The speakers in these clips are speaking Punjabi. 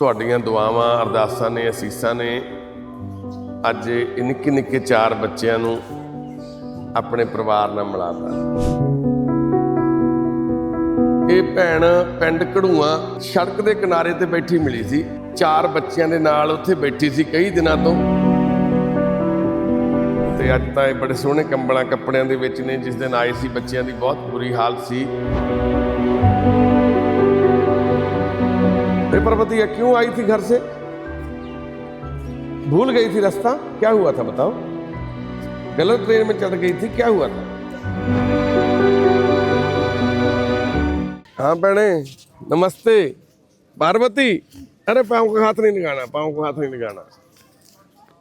ਤੁਹਾਡੀਆਂ ਦੁਆਵਾਂ, ਅਰਦਾਸਾਂ ਨੇ, ਅਸੀਸਾਂ ਨੇ ਅੱਜ ਨਿੱਕੇ ਨਿੱਕੇ ਚਾਰ ਬੱਚਿਆਂ ਨੂੰ ਆਪਣੇ ਪਰਿਵਾਰ ਨਾਲ ਮਿਲਾਤਾ। ਇਹ ਭੈਣ ਪਿੰਡ ਕੜੂਆ ਸੜਕ ਦੇ ਕਿਨਾਰੇ ਤੇ ਬੈਠੀ ਮਿਲੀ ਸੀ। ਚਾਰ ਬੱਚਿਆਂ ਦੇ ਨਾਲ ਉੱਥੇ ਬੈਠੀ ਸੀ ਕਈ ਦਿਨਾਂ ਤੋਂ। ਤੇ ਅੱਜ ਤਾਂ ਇਹ ਬੜੇ ਸੋਹਣੇ ਕੰਬਲਾਂ ਕੱਪੜਿਆਂ ਦੇ ਵਿੱਚ ਨੇ, ਜਿਸ ਦਿਨ ਆਏ ਸੀ, ਬੱਚਿਆਂ ਦੀ ਬਹੁਤ ਬੁਰੀ ਹਾਲਤ ਸੀ। अरे पार्वती क्यों आई थी घर से? भूल गई थी रास्ता? क्या हुआ था बताओ? गलत ट्रेन में चढ़ गई थी, क्या हुआ था? हाँ बहने, नमस्ते। पार्वती, अरे पाँव को हाथ नहीं लगाना, पाँव को हाथ नहीं लगाना।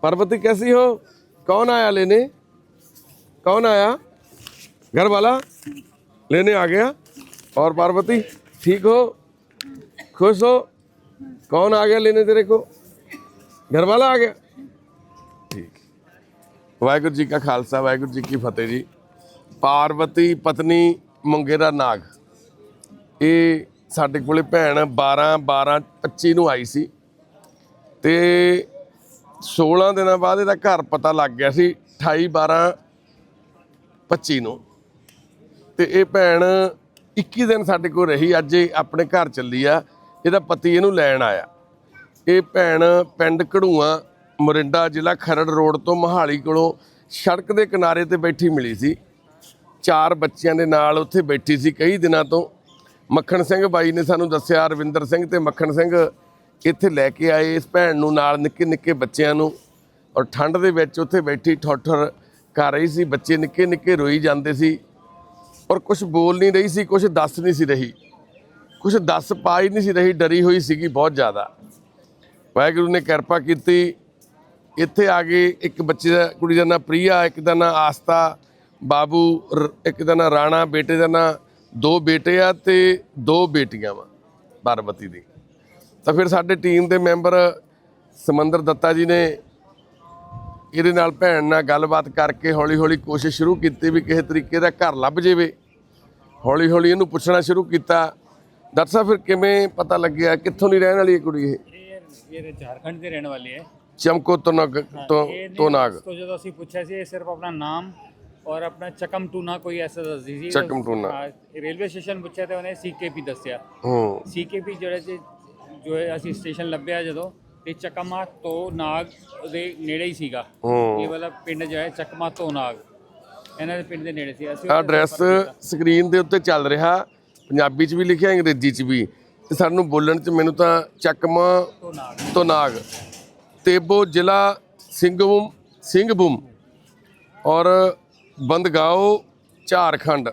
पार्वती कैसी हो? कौन आया लेने? कौन आया? घर वाला लेने आ गया? और पार्वती, ठीक हो? खुश हो? कौन आ गया लेने तेरे को घर वाला आ गया ठीक ਵਾਹਿਗੁਰੂ ਜੀ ਕਾ ਖਾਲਸਾ ਵਾਹਿਗੁਰੂ ਜੀ ਕੀ ਫਤਿਹ ਜੀ ਪਾਰਵਤੀ ਪਤਨੀ ਮੰਗੇਰਾ ਨਾਗ ਇਹ ਸਾਡੇ ਕੋਲੇ ਭੈਣ 12 12 25 ਨੂੰ ਆਈ ਸੀ ਤੇ 16 ਦਿਨਾਂ ਬਾਅਦ ਇਹਦਾ ਘਰ ਪਤਾ ਲੱਗ ਗਿਆ ਸੀ 28 12 25 ਨੂੰ ਤੇ ਇਹ ਭੈਣ 21 ਦਿਨ ਸਾਡੇ ਕੋਲ ਰਹੀ ਅੱਜ ਇਹ ਆਪਣੇ ਘਰ ਚੱਲੀ ਆ ਇਹਦਾ ਪਤੀ ਇਹਨੂੰ ਲੈਣ ਆਇਆ। ਇਹ ਭੈਣ ਪਿੰਡ ਕੜੂਆ ਮੋਰਿੰਡਾ ਜ਼ਿਲ੍ਹਾ ਖਰੜ ਰੋਡ ਤੋਂ ਮਹਾਲੀ ਕੋਲੋਂ ਸੜਕ ਦੇ ਕਿਨਾਰੇ ਤੇ ਬੈਠੀ ਮਿਲੀ ਸੀ। ਚਾਰ ਬੱਚਿਆਂ ਦੇ ਨਾਲ ਉੱਥੇ ਬੈਠੀ ਸੀ ਕਈ ਦਿਨਾਂ ਤੋਂ। ਮੱਖਣ ਸਿੰਘ ਬਾਈ ਨੇ ਸਾਨੂੰ ਦੱਸਿਆ, ਰਵਿੰਦਰ ਸਿੰਘ ਤੇ ਮੱਖਣ ਸਿੰਘ ਇੱਥੇ ਲੈ ਕੇ ਆਏ ਇਸ ਭੈਣ ਨੂੰ ਨਾਲ ਨਿੱਕੇ ਨਿੱਕੇ ਬੱਚਿਆਂ ਨੂੰ। ਔਰ ਠੰਡ ਦੇ ਵਿੱਚ ਉੱਥੇ ਬੈਠੀ ਠੋਠਰ ਕਰ ਰਹੀ ਸੀ। ਬੱਚੇ ਨਿੱਕੇ ਨਿੱਕੇ ਰੋਈ ਜਾਂਦੇ ਸੀ। ਔਰ ਕੁਝ ਬੋਲ ਨਹੀਂ ਰਹੀ ਸੀ ਕੁਝ ਦੱਸ ਨਹੀਂ ਸੀ ਰਹੀ। ਕੁਝ ਦੱਸ ਪਾ ਹੀ ਨਹੀਂ ਸੀ ਰਹੀ, ਡਰੀ ਹੋਈ ਸੀਗੀ ਬਹੁਤ ਜ਼ਿਆਦਾ। ਵਾਹਿਗੁਰੂ ਨੇ ਕਿਰਪਾ ਕੀਤੀ। ਇੱਥੇ ਆ ਕੇ ਇੱਕ ਬੱਚੇ ਦਾ, ਕੁੜੀ ਦਾ ਨਾਂ ਪ੍ਰੀਆ, ਇੱਕ ਦਾ ਨਾਂ ਆਸਤਾ, ਬਾਬੂ, ਰ- ਇੱਕ ਦਾ ਨਾਂ ਰਾਣਾ, ਬੇਟੇ ਦਾ ਨਾਂ ਦੋ ਬੇਟੇ ਆ ਤੇ ਦੋ ਬੇਟੀਆਂ ਵਾ ਪਾਰਵਤੀ ਦੀ। ਤਾਂ ਫਿਰ ਸਾਡੇ ਟੀਮ ਦੇ ਮੈਂਬਰ ਸਮੰਦਰ ਦੱਤਾ ਜੀ ਨੇ ਇਹਦੇ ਨਾਲ ਭੈਣ ਨਾਲ ਗੱਲਬਾਤ ਕਰਕੇ ਹੌਲੀ ਹੌਲੀ ਕੋਸ਼ਿਸ਼ ਸ਼ੁਰੂ ਕੀਤੀ ਵੀ ਕਿਸੇ ਤਰੀਕੇ ਦਾ ਘਰ ਲੱਭ ਜਾਵੇ। ਹੌਲੀ ਹੌਲੀ ਇਹਨੂੰ ਪੁੱਛਣਾ ਸ਼ੁਰੂ ਕੀਤਾ। ਡਾਕਟਰ ਸਾਹਿਬ ਫਿਰ ਕਿਵੇਂ ਪਤਾ ਲੱਗਿਆ? ਕਿੱਥੋਂ ਦੀ ਰਹਿਣ ਵਾਲੀ ਹੈ ਕੁੜੀ ਇਹ? ਇਹ ਝਾਰਖੰਡ ਦੇ ਰਹਿਣ ਵਾਲੀ ਹੈ। ਚਮਕੋ ਤੋਂ ਨਗ ਤੋਂ ਜਦੋਂ ਅਸੀਂ ਪੁੱਛਿਆ ਸੀ ਇਹ ਸਿਰਫ ਆਪਣਾ ਨਾਮ ਔਰ ਆਪਣਾ ਚਕਮ ਟੂਨਾ ਕੋਈ ਐਸਾ ਦੱਸਦੀ ਸੀ ਚਕਮ ਟੂਨਾ। ਰੇਲਵੇ ਸਟੇਸ਼ਨ ਪੁੱਛਿਆ ਤੇ ਉਹਨੇ ਸੀਕੇਪੀ ਦੱਸਿਆ। ਹੂੰ। ਸੀਕੇਪੀ ਜਿਹੜੇ ਜੋ ਹੈ ਅਸੀਂ ਸਟੇਸ਼ਨ ਲੱਭਿਆ ਜਦੋਂ ਤੇ ਚਕਮਾ ਤੋਂ ਨਾਗ ਦੇ ਨੇੜੇ ਹੀ ਸੀਗਾ। ਇਹ ਵਾਲਾ ਪਿੰਡ ਜੋ ਹੈ ਚਕਮਾ ਤੋਂ ਨਾਗ। ਇਹਨਾਂ ਦੇ ਪਿੰਡ ਦੇ ਨੇੜੇ ਸੀ। ਅਸੀਂ ਐਡਰੈਸ ਸਕਰੀਨ ਦੇ ਉੱਤੇ ਚੱਲ ਰਿਹਾ। ਪੰਜਾਬੀ 'ਚ ਵੀ ਲਿਖਿਆ, ਅੰਗਰੇਜ਼ੀ 'ਚ ਵੀ। ਤੇ ਸਾਨੂੰ ਬੋਲਣ 'ਚ ਮੈਨੂੰ ਤਾਂ ਚੱਕਮਾ ਤੋਂ ਨਾਗ ਤੋਂ ਨਾਗ ਤੇਬੋ ਜ਼ਿਲ੍ਹਾ ਸਿੰਘਭੂਮ ਸਿੰਘਭੂਮ ਔਰ ਬੰਦਗਾਓ, ਝਾਰਖੰਡ।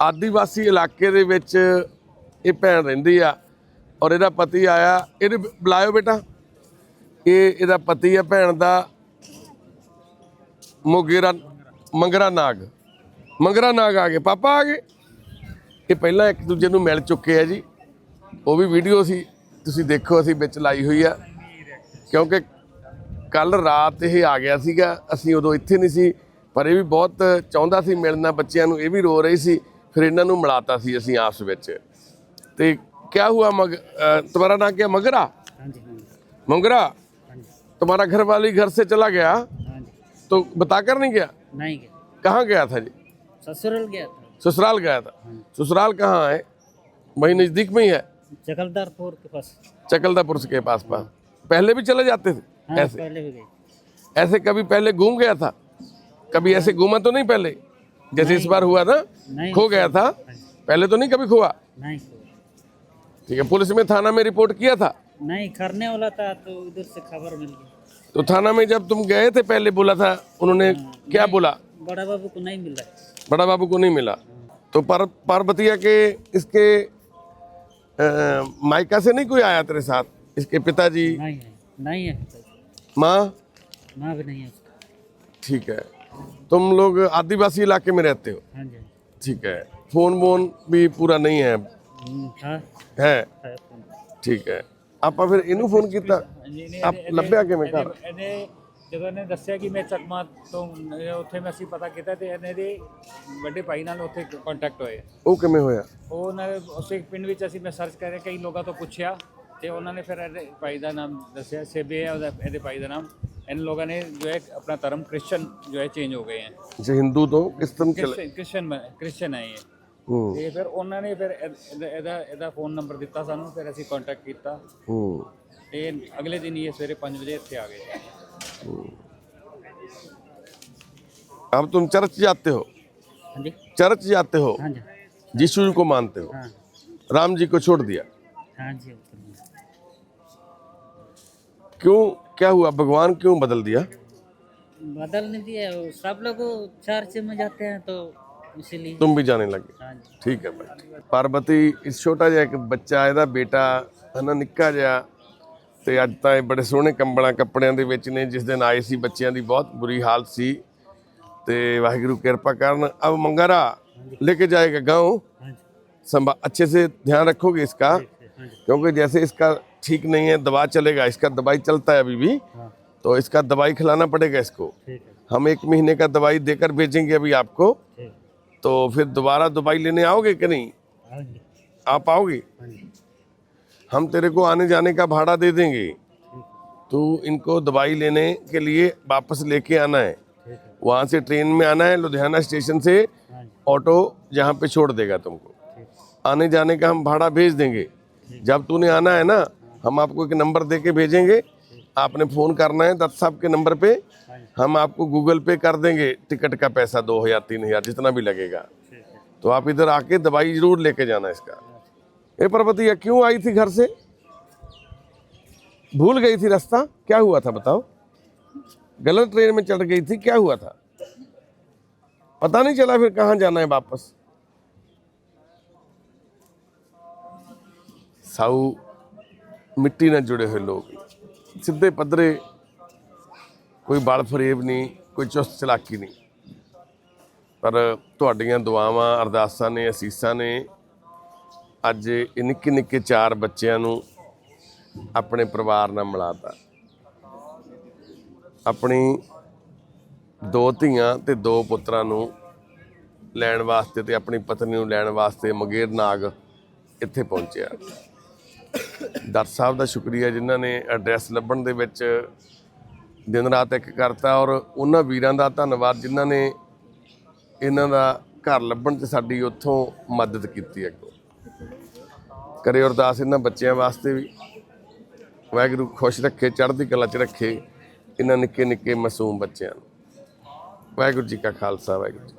ਆਦੀਵਾਸੀ ਇਲਾਕੇ ਦੇ ਵਿੱਚ ਇਹ ਭੈਣ ਰਹਿੰਦੀ ਆ। ਔਰ ਇਹਦਾ ਪਤੀ ਆਇਆ, ਇਹਦੇ ਬੁਲਾਇਓ ਬੇਟਾ। ਇਹ, ਇਹਦਾ ਪਤੀ ਆ ਭੈਣ ਦਾ ਮੋਗੇਰਾ ਮੰਗਰਾ ਨਾਗ ਮੰਗਰਾ ਨਾਗ ਆ ਗਏ। ਪਾਪਾ ਆ ਗਏ? ਇਹ ਪਹਿਲਾਂ ਇੱਕ ਦੂਜੇ ਨੂੰ ਮਿਲ ਚੁੱਕੇ ਆ ਜੀ ਉਹ ਵੀ ਵੀਡੀਓ ਸੀ ਤੁਸੀਂ ਦੇਖੋ ਅਸੀਂ ਵਿੱਚ ਲਾਈ ਹੋਈ ਆ ਕਿਉਂਕਿ ਕੱਲ ਰਾਤ ਇਹ ਆ ਗਿਆ ਸੀਗਾ ਅਸੀਂ ਉਦੋਂ ਇੱਥੇ ਨਹੀਂ ਸੀ ਪਰ ਇਹ ਵੀ ਬਹੁਤ ਚਾਹੁੰਦਾ ਸੀ ਮਿਲਣਾ ਬੱਚਿਆਂ ਨੂੰ ਇਹ ਵੀ ਰੋ ਰਹੀ ਸੀ ਫਿਰ ਇਹਨਾਂ ਨੂੰ ਮਿਲਾਤਾ ਸੀ ਅਸੀਂ ਆਪਸ ਵਿੱਚ ਤੇ क्या हुआ मग अ, तुम्हारा नाम क्या मगरा हाँ जी हाँ जी मंगरा हाँ जी तुम्हारा घर वाली घर से चला गया हाँ जी तो बताकर नहीं गया नहीं गया कहाँ गया था जी ससुरल गया था ससुराल गया था। ससुराल कहाँ है? वही नज़दीक में ही है। जगलदारपुर के पास। चकलदापुर के पास पास। पहले भी चले जाते थे? हाँ ऐसे? पहले भी गए। ऐसे कभी पहले घूम गया था? कभी ऐसे घूमा तो नहीं पहले? जैसे इस बार हुआ ना नहीं। खो गया था। पहले तो नहीं कभी खोआ? नहीं ठीक है पुलिस में थाना में रिपोर्ट किया था? नहीं करने वाला था तो उधर से खबर मिल गई। तो थाना में जब तुम गए थे पहले बोला था उन्होंने क्या बोला? बड़ा बाबू को नहीं मिला। बड़ा बाबू को नहीं मिला? तो पर पर बतिया के इसके मायका से नहीं कोई आया तेरे साथ? इसके पिताजी? नहीं है नहीं है माँ? माँ भी नहीं है ठीक है। तुम लोग आदिवासी इलाके में रहते हो? हाँ जी हाँ ठीक है। फ़ोन वोन भी पूरा नहीं है? हम्म, हाँ। है? ठीक है। आप फिर इनू फ़ोन किया आप लंबे आके में कर ਜਦੋਂ ਇਹਨੇ ਦੱਸਿਆ ਕਿ ਮੈਂ ਚਕਮਾ ਤੋਂ ਉੱਥੇ ਮੈਂ ਅਸੀਂ ਪਤਾ ਕੀਤਾ ਤੇ ਇਹਨੇ ਦੇ ਵੱਡੇ ਭਾਈ ਨਾਲ ਉੱਥੇ ਕੰਟੈਕਟ ਹੋਏ। ਉਹ ਕਿਵੇਂ ਹੋਇਆ? ਉਹ ਉਹਨਾਂ ਉਸੇ ਪਿੰਡ ਵਿੱਚ ਅਸੀਂ ਮੈਂ ਸਰਚ ਕਰਿਆ ਕਈ ਲੋਕਾਂ ਤੋਂ ਪੁੱਛਿਆ ਤੇ ਉਹਨਾਂ ਨੇ ਫਿਰ ਇਹਦੇ ਭਾਈ ਦਾ ਨਾਮ ਦੱਸਿਆ ਸੇਬੇ ਹੈ ਉਹਦਾ ਇਹਦੇ ਭਾਈ ਦਾ ਨਾਮ। ਇਹਨਾਂ ਲੋਕਾਂ ਨੇ ਜੋ ਹੈ ਆਪਣਾ ਧਰਮ ਕ੍ਰਿਸਚਨ ਜੋ ਹੈ ਚੇਂਜ ਹੋ ਗਏ ਹੈ। ਜੇ ਹਿੰਦੂ ਤੋਂ ਇਸਤਮ ਚਲੇ? ਕ੍ਰਿਸਚਨ ਕ੍ਰਿਸਚਨ ਹੈ। ਇਹ ਤੇ ਫਿਰ ਉਹਨਾਂ ਨੇ ਫਿਰ ਇਹਦਾ ਇਹਦਾ ਫੋਨ ਨੰਬਰ ਦਿੱਤਾ ਸਾਨੂੰ ਫਿਰ ਅਸੀਂ ਕੰਟੈਕਟ ਕੀਤਾ। ਤੇ ਅਗਲੇ ਦਿਨ ਹੀ ਸਵੇਰੇ 5 ਵਜੇ ਇੱਥੇ ਆ ਗਏ। अब तुम चर्च जाते हो। हाँ चर्च जाते हो। हाँ जीशु जी को मानते हो। हाँ। राम जी को छोड़ दिया। क्यों? क्या हुआ? भगवान क्यों बदल दिया? बदल नहीं दिया सब लोग चर्च में जाते हैं तो इसीलिए। तुम भी जाने लगे। ठीक है भाई। पार्वती इस छोटा जहा एक बच्चा आया बेटा है ना निका जहा ਤੇ ਅੱਜ ਤਾਂ ਇਹ ਬੜੇ ਸੋਹਣੇ ਕੰਬਲਾਂ ਕੱਪੜਿਆਂ ਦੇ ਵਿੱਚ ਨੇ ਜਿਸ ਦਿਨ ਆਏ ਸੀ ਬੱਚਿਆਂ ਦੀ ਬਹੁਤ ਬੁਰੀ ਹਾਲਤ ਸੀ ਤੇ ਵਾਹਿਗੁਰੂ ਕਿਰਪਾ ਕਰਨ ਅਬ ਮੰਗਰਾ लेके जाएगा गांव हाँ जी संभा अच्छे से ध्यान रखोगे इसका हाँ जी क्योंकि जैसे इसका ठीक नहीं है दवा चलेगा इसका दवाई चलता है अभी भी हाँ तो इसका दवाई खिलाना पड़ेगा इसको ठीक है हम एक महीने का दवाई देकर भेजेंगे अभी आपको ठीक तो फिर दोबारा दवाई लेने आओगे कि नहीं हाँ जी आप आओगे हाँ जी हम तेरे को आने जाने का भाड़ा दे देंगे। तू इनको दवाई लेने के लिए वापस लेके आना है। वहाँ से ट्रेन में आना है, लुधियाना स्टेशन से ऑटो जहाँ पे छोड़ देगा तुमको। आने जाने का हम भाड़ा भेज देंगे। जब तूने आना है ना, हम आपको एक नंबर दे के भेजेंगे। आपने फ़ोन करना है दत्त साहब के नंबर पे। हम आपको गूगल पे कर देंगे, टिकट का पैसा दो हज़ार, तीन हज़ार, जितना भी लगेगा। तो आप इधर आके दवाई ज़रूर लेके जाना इसका। ए पर्वतिया क्यों आई थी घर से भूल गई थी रास्ता क्या हुआ था बताओ गलत ट्रेन में चढ़ गई थी क्या हुआ था पता नहीं चला फिर कहाँ जाना है वापस ਸਾਊ ਮਿੱਟੀ ਨਾਲ ਜੁੜੇ ਹੋਏ ਲੋਕ ਸਿੱਧੇ ਪੱਧਰੇ ਕੋਈ ਬਲ ਫਰੇਬ ਨਹੀਂ ਕੋਈ ਚੁਸਤ ਚਲਾਕੀ ਨਹੀਂ ਪਰ ਤੁਹਾਡੀਆਂ ਦੁਆਵਾਂ ਅਰਦਾਸਾਂ ਨੇ ਅਸੀਸਾਂ ਨੇ ਅੱਜ ਇਹ ਨਿੱਕੇ ਨਿੱਕੇ ਚਾਰ ਬੱਚਿਆਂ ਨੂੰ ਆਪਣੇ ਪਰਿਵਾਰ ਨਾਲ ਮਿਲਾਤਾ। ਆਪਣੀ ਦੋ ਧੀਆਂ ਤੇ ਦੋ ਪੁੱਤਰਾਂ ਨੂੰ ਲੈਣ ਵਾਸਤੇ ਤੇ ਆਪਣੀ ਪਤਨੀ ਨੂੰ ਲੈਣ ਵਾਸਤੇ ਮਗੇਰ ਨਾਗ ਇੱਥੇ ਪਹੁੰਚਿਆ। ਦਰ ਸਾਹਿਬ ਦਾ ਸ਼ੁਕਰੀਆ ਜਿਨ੍ਹਾਂ ਨੇ ਐਡਰੈਸ ਲੱਭਣ ਦੇ ਵਿੱਚ ਦਿਨ ਰਾਤ ਇੱਕ ਕਰਤਾ ਔਰ ਉਹਨਾਂ ਵੀਰਾਂ ਦਾ ਧੰਨਵਾਦ ਜਿਨ੍ਹਾਂ ਨੇ ਇਹਨਾਂ ਦਾ ਘਰ ਲੱਭਣ 'ਚ ਸਾਡੀ ਉੱਥੋਂ ਮਦਦ ਕੀਤੀ ਅੱਗੋਂ। ਕਰੇ ਅਰਦਾਸ ਇਹਨਾਂ ਬੱਚਿਆਂ ਵਾਸਤੇ ਵੀ। ਵਾਹਿਗੁਰੂ ਖੁਸ਼ ਰੱਖੇ, ਚੜ੍ਹਦੀ ਕਲਾ 'ਚ ਰੱਖੇ ਇਹਨਾਂ ਨਿੱਕੇ ਨਿੱਕੇ ਮਾਸੂਮ ਬੱਚਿਆਂ ਨੂੰ। ਵਾਹਿਗੁਰੂ ਜੀ ਕਾ ਖਾਲਸਾ, ਵਾਹਿਗੁਰੂ ਜੀ